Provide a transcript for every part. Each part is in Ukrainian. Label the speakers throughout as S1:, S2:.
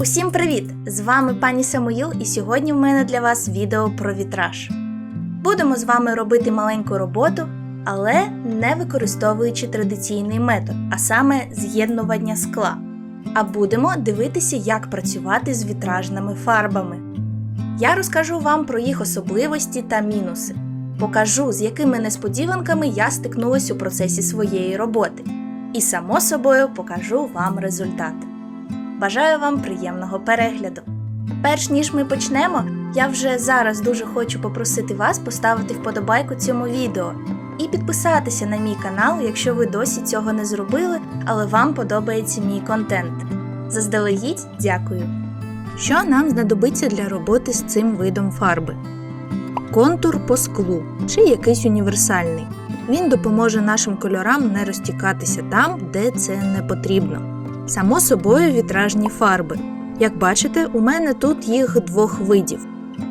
S1: Усім привіт! З вами пані Самуїл, і сьогодні в мене для вас відео про вітраж. Будемо з вами робити маленьку роботу, але не використовуючи традиційний метод, а саме з'єднування скла. А будемо дивитися, як працювати з вітражними фарбами. Я розкажу вам про їх особливості та мінуси. Покажу, з якими несподіванками я стикнулась у процесі своєї роботи. І, само собою, покажу вам результат. Бажаю вам приємного перегляду. Перш ніж ми почнемо, я вже зараз дуже хочу попросити вас поставити вподобайку цьому відео і підписатися на мій канал, якщо ви досі цього не зробили, але вам подобається мій контент. Заздалегідь дякую. Що нам знадобиться для роботи з цим видом фарби? Контур по склу чи якийсь універсальний. Він допоможе нашим кольорам не розтікатися там, де це не потрібно. Само собою вітражні фарби. Як бачите, у мене тут їх двох видів.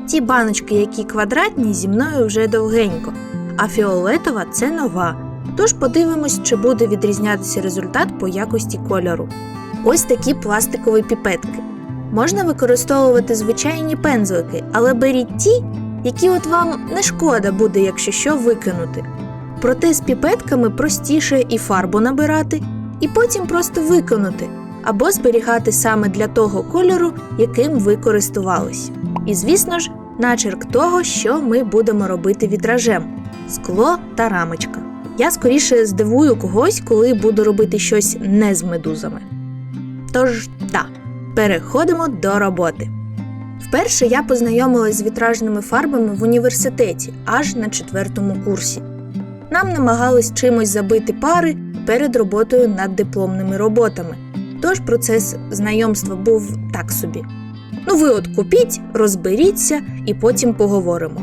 S1: Ті баночки, які квадратні, зі мною вже довгенько, а фіолетова це нова. Тож подивимось, чи буде відрізнятися результат по якості кольору. Ось такі пластикові піпетки. Можна використовувати звичайні пензлики, але беріть ті, які от вам не шкода буде, якщо що викинути. Проте з піпетками простіше і фарбу набирати, і потім просто виконати або зберігати саме для того кольору, яким ви користувались. І, звісно ж, начерк того, що ми будемо робити вітражем скло та рамочка. Я скоріше здивую когось, коли буду робити щось не з медузами. Тож, так, переходимо до роботи. Вперше я познайомилась з вітражними фарбами в університеті аж на четвертому курсі. Нам намагались чимось забити пари перед роботою над дипломними роботами. Тож процес знайомства був так собі. Ну, ви от купіть, розберіться і потім поговоримо.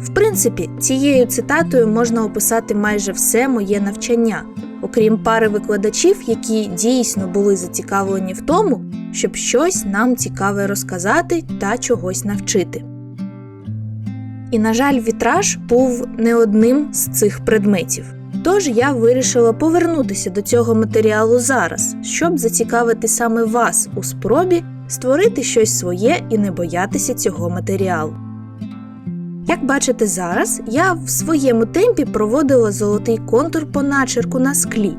S1: В принципі, цією цитатою можна описати майже все моє навчання, окрім пари викладачів, які дійсно були зацікавлені в тому, щоб щось нам цікаве розказати та чогось навчити. І, на жаль, вітраж був не одним з цих предметів. Тож я вирішила повернутися до цього матеріалу зараз, щоб зацікавити саме вас у спробі створити щось своє і не боятися цього матеріалу. Як бачите зараз, я в своєму темпі проводила золотий контур по начерку на склі,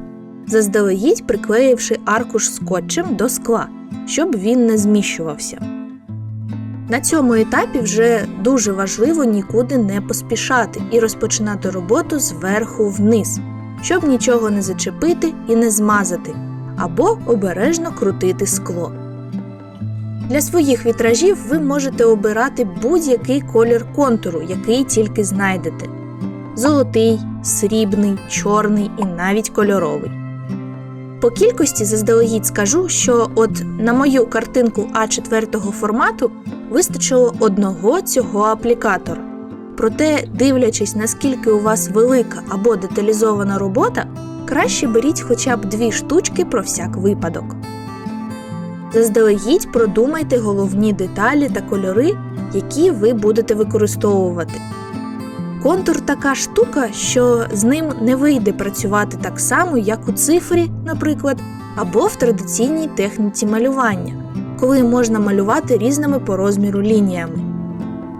S1: заздалегідь приклеївши аркуш скотчем до скла, щоб він не зміщувався. На цьому етапі вже дуже важливо нікуди не поспішати і розпочинати роботу зверху вниз, щоб нічого не зачепити і не змазати, або обережно крутити скло. Для своїх вітражів ви можете обирати будь-який колір контуру, який тільки знайдете: золотий, срібний, чорний і навіть кольоровий. По кількості заздалегідь скажу, що от на мою картинку А4 формату вистачило одного цього аплікатора. Проте, дивлячись, наскільки у вас велика або деталізована робота, краще беріть хоча б дві штучки про всяк випадок. Заздалегідь продумайте головні деталі та кольори, які ви будете використовувати. Контур така штука, що з ним не вийде працювати так само, як у цифрі, наприклад, або в традиційній техніці малювання, коли можна малювати різними по розміру лініями.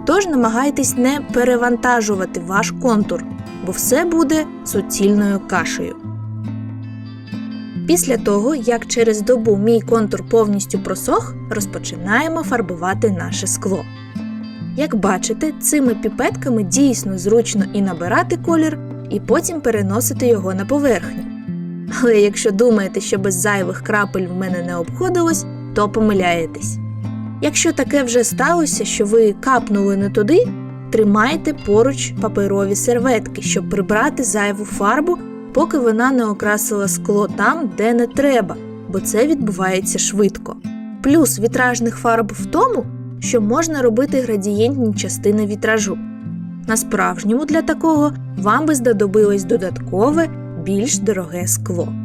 S1: Тож намагайтесь не перевантажувати ваш контур, бо все буде суцільною кашею. Після того, як через добу мій контур повністю просох, розпочинаємо фарбувати наше скло. Як бачите, цими піпетками дійсно зручно і набирати колір, і потім переносити його на поверхню. Але якщо думаєте, що без зайвих крапель в мене не обходилось, то помиляєтесь. Якщо таке вже сталося, що ви капнули не туди, тримайте поруч паперові серветки, щоб прибрати зайву фарбу, поки вона не окрасила скло там, де не треба, бо це відбувається швидко. Плюс вітражних фарб в тому, що можна робити градієнтні частини вітражу. На справжньому для такого вам би знадобилось додаткове, більш дороге скло.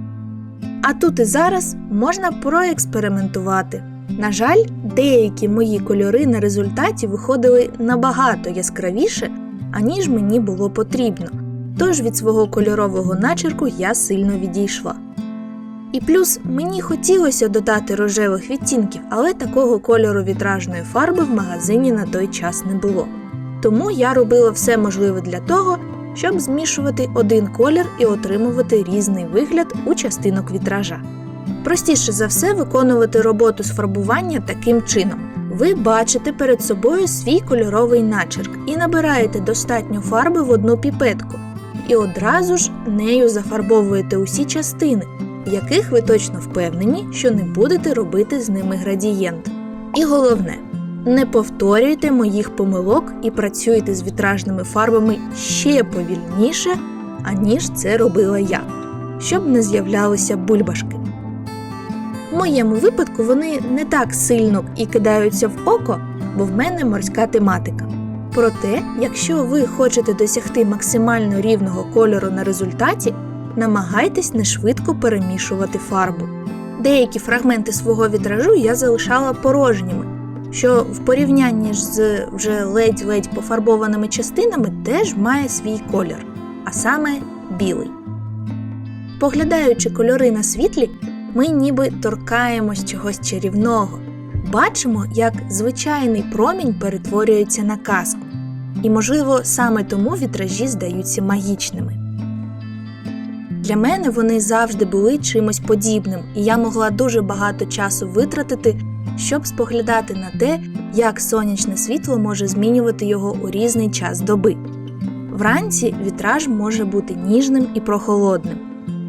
S1: А тут і зараз можна проекспериментувати. На жаль, деякі мої кольори на результаті виходили набагато яскравіше, аніж мені було потрібно, тож від свого кольорового начерку я сильно відійшла. І плюс мені хотілося додати рожевих відтінків, але такого кольору вітражної фарби в магазині на той час не було. Тому я робила все можливе для того, щоб змішувати один колір і отримувати різний вигляд у частинок вітража. Простіше за все виконувати роботу з фарбування таким чином. Ви бачите перед собою свій кольоровий начерк і набираєте достатньо фарби в одну піпетку, і одразу ж нею зафарбовуєте усі частини, в яких ви точно впевнені, що не будете робити з ними градієнт. І головне, не повторюйте моїх помилок і працюйте з вітражними фарбами ще повільніше, аніж це робила я, щоб не з'являлися бульбашки. В моєму випадку вони не так сильно і кидаються в око, бо в мене морська тематика. Проте, якщо ви хочете досягти максимально рівного кольору на результаті, намагайтесь не швидко перемішувати фарбу. Деякі фрагменти свого вітражу я залишала порожніми, що в порівнянні з вже ледь-ледь пофарбованими частинами теж має свій колір, а саме білий. Поглядаючи кольори на світлі, ми ніби торкаємось чогось чарівного, бачимо, як звичайний промінь перетворюється на казку. І, можливо, саме тому вітражі здаються магічними. Для мене вони завжди були чимось подібним, і я могла дуже багато часу витратити, щоб споглядати на те, як сонячне світло може змінювати його у різний час доби. Вранці вітраж може бути ніжним і прохолодним,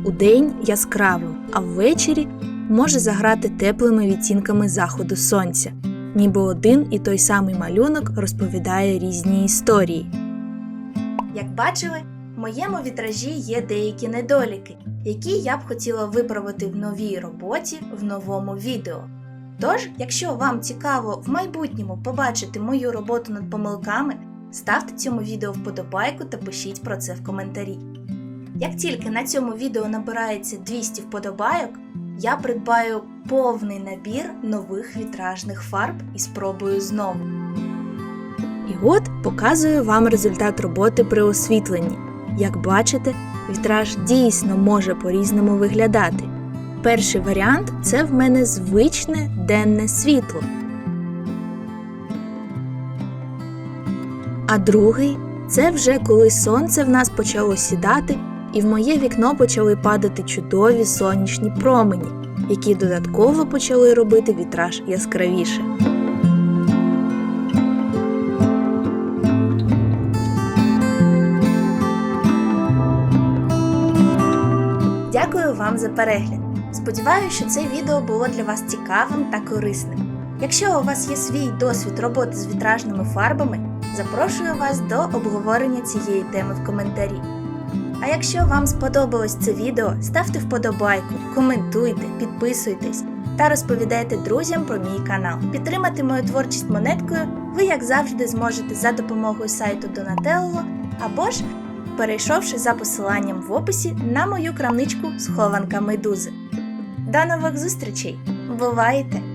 S1: удень яскравим, а ввечері може заграти теплими відтінками заходу сонця, ніби один і той самий малюнок розповідає різні історії. Як бачили, в моєму вітражі є деякі недоліки, які я б хотіла виправити в новій роботі в новому відео. Тож, якщо вам цікаво в майбутньому побачити мою роботу над помилками, ставте цьому відео вподобайку та пишіть про це в коментарі. Як тільки на цьому відео набирається 200 вподобайок, я придбаю повний набір нових вітражних фарб і спробую знову. І от показую вам результат роботи при освітленні. Як бачите, вітраж дійсно може по-різному виглядати. Перший варіант це в мене звичне денне світло. А другий це вже коли сонце в нас почало сідати, і в моє вікно почали падати чудові сонячні промені, які додатково почали робити вітраж яскравіше. Дякую вам за перегляд. Сподіваюся, що це відео було для вас цікавим та корисним. Якщо у вас є свій досвід роботи з вітражними фарбами, запрошую вас до обговорення цієї теми в коментарі. А якщо вам сподобалось це відео, ставте вподобайку, коментуйте, підписуйтесь та розповідайте друзям про мій канал. Підтримати мою творчість монеткою ви, як завжди, зможете за допомогою сайту Donatello або ж перейшовши за посиланням в описі на мою крамничку схованка медузи. До нових зустрічей! Бувайте!